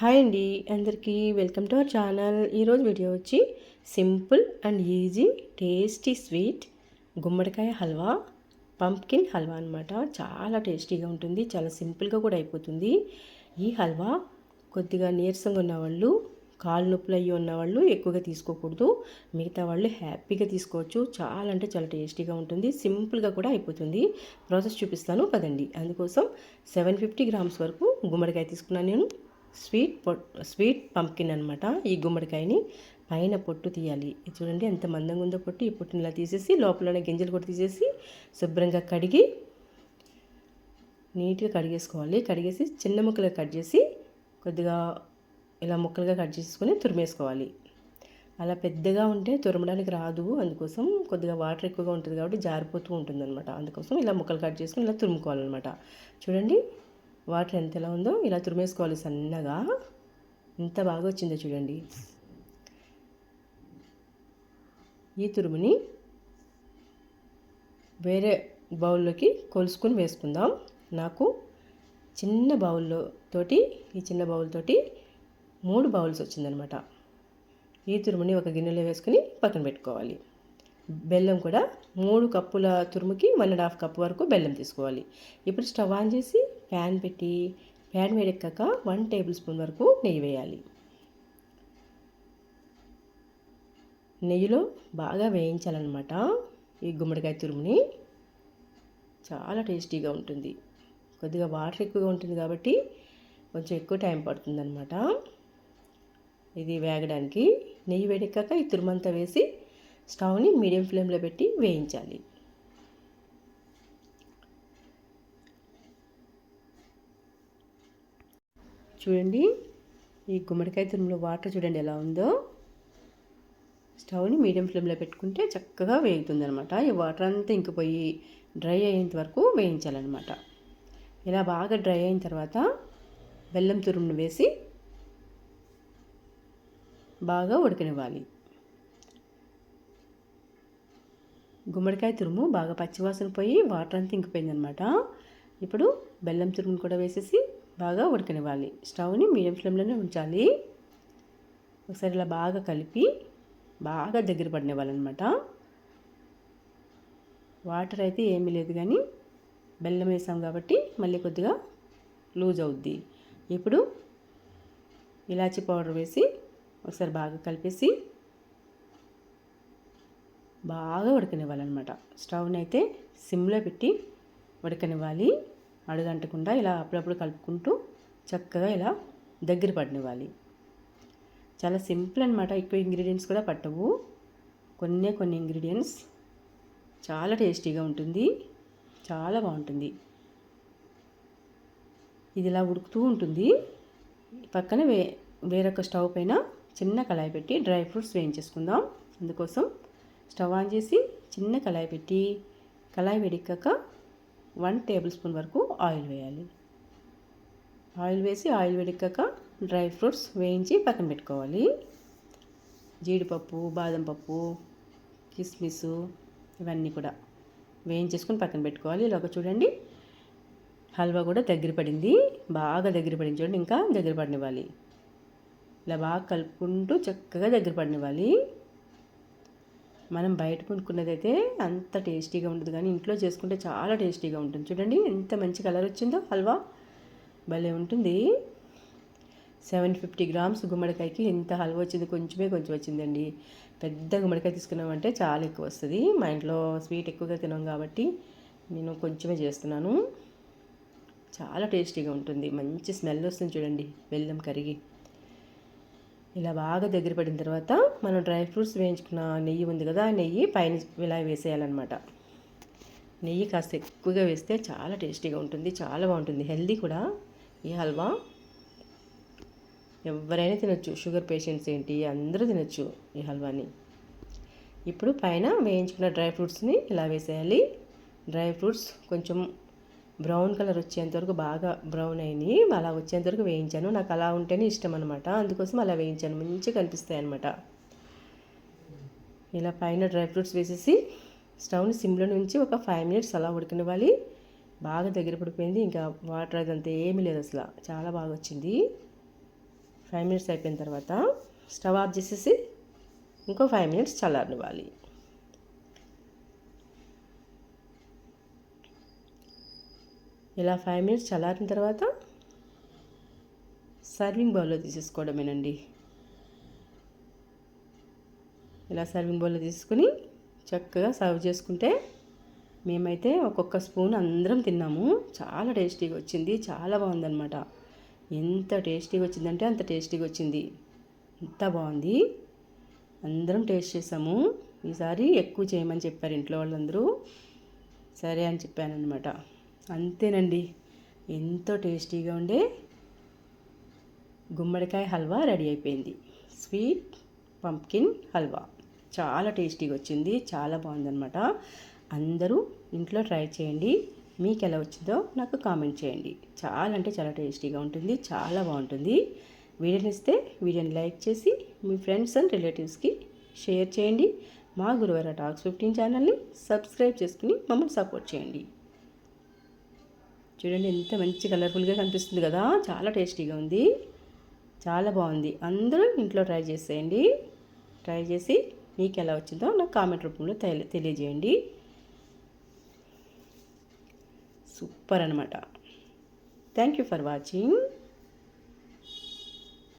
Hi అండి అందరికీ welcome to our channel. ఈరోజు వీడియో వచ్చి simple and easy tasty sweet గుమ్మడికాయ హల్వా పంప్కిన్ హల్వా అనమాట చాలా టేస్టీగా ఉంటుంది చాలా సింపుల్గా కూడా అయిపోతుంది. ఈ హల్వా కొద్దిగా నీరసంగా ఉన్నవాళ్ళు కాళ్ళు నొప్పులు అయ్యి ఉన్నవాళ్ళు ఎక్కువగా తీసుకోకూడదు. మిగతా వాళ్ళు హ్యాపీగా తీసుకోవచ్చు. చాలా అంటే చాలా టేస్టీగా ఉంటుంది సింపుల్గా కూడా అయిపోతుంది. ప్రాసెస్ చూపిస్తాను పదండి. అందుకోసం సెవెన్ ఫిఫ్టీ గ్రామ్స్ వరకు గుమ్మడికాయ తీసుకున్నాను నేను. స్వీట్ పొట్ స్వీట్ పంప్కిన్ అనమాట ఈ గుమ్మడికాయని. పైన పొట్టు తీయాలి. చూడండి ఎంత మందంగా ఉందో పొట్టు. ఈ పొట్టుని ఇలా తీసేసి లోపలనే గింజలు కూడా తీసేసి శుభ్రంగా కడిగి నీట్గా కడిగేసుకోవాలి. కడిగేసి చిన్న ముక్కలుగా కట్ చేసి కొద్దిగా ఇలా ముక్కలుగా కట్ చేసుకొని తురిమేసుకోవాలి. అలా పెద్దగా ఉంటే తురమడానికి రాదు. అందుకోసం కొద్దిగా వాటర్ ఎక్కువగా ఉంటుంది కాబట్టి జారిపోతూ ఉంటుంది అనమాట అందుకోసం ఇలా ముక్కలు కట్ చేసుకుని ఇలా తురుముకోవాలన్నమాట. చూడండి వాటర్ ఎంత ఎలా ఉందో ఇలా తురిమేసుకోవాలి సన్నగా. ఎంత బాగా వచ్చిందో చూడండి. ఈ తురుముని వేరే బౌల్లోకి కొలుసుకొని వేసుకుందాం. నాకు చిన్న బౌల్లో తోటి ఈ చిన్న బౌల్ తోటి మూడు బౌల్స్ వచ్చిందనమాట. ఈ తురుముని ఒక గిన్నెలో వేసుకుని పక్కన పెట్టుకోవాలి. బెల్లం కూడా మూడు కప్పుల తురుముకి వన్ అండ్ హాఫ్ కప్ వరకు బెల్లం తీసుకోవాలి. ఇప్పుడు స్టవ్ ఆన్ చేసి ప్యాన్ పెట్టి ప్యాన్ వేడెక్కాక వన్ టేబుల్ స్పూన్ వరకు నెయ్యి వేయాలి. నెయ్యిలో బాగా వేయించాలన్నమాట ఈ గుమ్మడికాయ తురుముని. చాలా టేస్టీగా ఉంటుంది. కొద్దిగా వాటర్ ఎక్కువగా ఉంటుంది కాబట్టి కొంచెం ఎక్కువ టైం పడుతుందన్నమాట. ఇది వేగడానికి నెయ్యి వేడెక్కాక ఈ తురుమంతా వేసి స్టవ్ని మీడియం ఫ్లేమ్లో పెట్టి వేయించాలి. చూడండి ఈ గుమ్మడికాయ తురుములో వాటర్ చూడండి ఎలా ఉందో. స్టవ్ని మీడియం ఫ్లేమ్లో పెట్టుకుంటే చక్కగా వేగుతుంది అనమాట ఈ వాటర్ అంతా ఇంకిపోయి డ్రై అయ్యేంత వరకు వేయించాలన్నమాట. ఇలా బాగా డ్రై అయిన తర్వాత బెల్లం తురుమును వేసి బాగా ఉడకనివ్వాలి. గుమ్మడికాయ తురుము బాగా పచ్చివాసన పోయి వాటర్ అంతా ఇంకిపోయిందనమాట. ఇప్పుడు బెల్లం తురుమును కూడా వేసేసి బాగా ఉడకనివ్వాలి. స్టవ్ని మీడియం ఫ్లేమ్లోనే ఉంచాలి. ఒకసారి ఇలా బాగా కలిపి బాగా దగ్గర పడినివ్వాలన్నమాట. వాటర్ అయితే ఏమీ లేదు కానీ బెల్లం వేసాం కాబట్టి మళ్ళీ కొద్దిగా లూజ్ అవుద్ది. ఇప్పుడు ఇలాచి పౌడర్ వేసి ఒకసారి బాగా కలిపేసి బాగా ఉడకనివ్వాలన్నమాట. స్టవ్ని అయితే సిమ్లో పెట్టి ఉడకనివ్వాలి. అడుగంటకుండా ఇలా అప్పుడప్పుడు కలుపుకుంటూ చక్కగా ఇలా దగ్గర పడినివ్వాలి. చాలా సింపుల్ అనమాట ఎక్కువ ఇంగ్రీడియంట్స్ కూడా పట్టవు. కొన్ని కొన్ని ఇంగ్రీడియంట్స్ చాలా టేస్టీగా ఉంటుంది. చాలా బాగుంటుంది. ఇది ఇలా ఉడుకుతూ ఉంటుంది. పక్కన వే వేరొక స్టవ్ పైన చిన్న కళాయి పెట్టి డ్రై ఫ్రూట్స్ వేయించేసుకుందాం. అందుకోసం స్టవ్ ఆన్ చేసి చిన్న కళాయి పెట్టి కళాయి వేడెక్కాక వన్ టేబుల్ స్పూన్ వరకు ఆయిల్ వేయాలి. ఆయిల్ వేసి ఆయిల్ వేడెక్కాక డ్రై ఫ్రూట్స్ వేయించి పక్కన పెట్టుకోవాలి. జీడిపప్పు బాదం పప్పు కిస్మిస్ ఇవన్నీ కూడా వేయించేసుకొని పక్కన పెట్టుకోవాలి. ఇలాగ చూడండి. హల్వా కూడా దగ్గర పడింది. బాగా దగ్గర పడింది చూడండి. ఇంకా దగ్గర పడినివ్వాలి. ఇలా బాగా కలుపుకుంటూ చక్కగా దగ్గర పడినివ్వాలి. మనం బయట కొనుక్కున్నదైతే అంత టేస్టీగా ఉండదు. కానీ ఇంట్లో చేసుకుంటే చాలా టేస్టీగా ఉంటుంది. చూడండి ఎంత మంచి కలర్ వచ్చిందో. హల్వా భలే ఉంటుంది. సెవెన్ ఫిఫ్టీ గ్రామ్స్ గుమ్మడికాయకి ఎంత హల్వా వచ్చింది కొంచెమే కొంచెం వచ్చిందండి. పెద్ద గుమ్మడికాయ తీసుకున్నామంటే చాలా ఎక్కువ వస్తుంది. మా ఇంట్లో స్వీట్ ఎక్కువగా తినాం కాబట్టి నేను కొంచెమే చేస్తున్నాను. చాలా టేస్టీగా ఉంటుంది. మంచి స్మెల్ వస్తుంది చూడండి బెల్లం కరిగి. ఇలా బాగా దగ్గర పడిన తర్వాత మనం డ్రై ఫ్రూట్స్ వేయించుకున్న నెయ్యి ఉంది కదా ఆ నెయ్యి పైన ఇలా వేసేయాలన్నమాట. నెయ్యి కాస్త ఎక్కువగా వేస్తే చాలా టేస్టీగా ఉంటుంది చాలా బాగుంటుంది. హెల్దీ కూడా. ఈ హల్వా ఎవరైనా తినొచ్చు. షుగర్ పేషెంట్స్ ఏంటి అందరూ తినొచ్చు ఈ హల్వాని. ఇప్పుడు పైన వేయించుకున్న డ్రై ఫ్రూట్స్ని ఇలా వేసేయాలి. డ్రై ఫ్రూట్స్ కొంచెం బ్రౌన్ కలర్ వచ్చేంతవరకు బాగా బ్రౌన్ అయినాయి. అలా వచ్చేంతవరకు వేయించాను. నాకు అలా ఉంటేనే ఇష్టం అనమాట అందుకోసం అలా వేయించాను. మంచిగా కనిపిస్తాయి అనమాట ఇలా పైన డ్రై ఫ్రూట్స్ వేసేసి స్టవ్ని సిమ్లో నుంచి ఒక ఫైవ్ మినిట్స్ అలా ఉడకనివ్వాలి. బాగా దగ్గర పడిపోయింది. ఇంకా వాటర్ అదంతా ఏమీ లేదు అసలు. చాలా బాగా వచ్చింది. ఫైవ్ మినిట్స్ అయిపోయిన తర్వాత స్టవ్ ఆఫ్ చేసేసి ఇంకో ఫైవ్ మినిట్స్ చల్లారనివ్వాలి. ఇలా ఫైవ్ మినిట్స్ చల్లారిన తర్వాత సర్వింగ్ బౌల్లో తీసేసుకోవడమేనండి. ఇలా సర్వింగ్ బౌల్లో తీసుకుని చక్కగా సర్వ్ చేసుకుంటే మేమైతే ఒక్కొక్క స్పూన్ అందరం తిన్నాము. చాలా టేస్టీగా వచ్చింది. చాలా బాగుందన్నమాట. ఎంత టేస్టీగా వచ్చిందంటే అంత టేస్టీగా వచ్చింది. ఎంత బాగుంది. అందరం టేస్ట్ చేసాము. ఈసారి ఎక్కువ చేయమని చెప్పారు ఇంట్లో వాళ్ళందరూ. సరే అని చెప్పానమాట అంతేనండి. ఎంతో టేస్టీగా ఉండే గుమ్మడికాయ హల్వా రెడీ అయిపోయింది. Sweet pumpkin halwa. చాలా టేస్టీగా వచ్చింది. చాలా బాగుందన్నమాట. అందరూ ఇంట్లో ట్రై చేయండి. మీకు ఎలా వచ్చిందో నాకు కామెంట్ చేయండి. చాలా అంటే చాలా టేస్టీగా ఉంటుంది. చాలా బాగుంటుంది. వీడియోని ఇస్తే వీడియోని లైక్ చేసి మీ ఫ్రెండ్స్ అండ్ రిలేటివ్స్కి షేర్ చేయండి. మా గురువార టాక్స్ ఫిఫ్టీన్ ఛానల్ని సబ్స్క్రైబ్ చేసుకుని మమ్మల్ని సపోర్ట్ చేయండి. చూడండి ఎంత మంచి కలర్ఫుల్గా కనిపిస్తుంది కదా. చాలా టేస్టీగా ఉంది. చాలా బాగుంది. అందరూ ఇంట్లో ట్రై చేసేయండి. ట్రై చేసి మీకు ఎలా వచ్చిందో నాకు కామెంట్ రూపంలో తెలియజేయండి. సూపర్ అనమాట థ్యాంక్ యూ ఫర్ వాచింగ్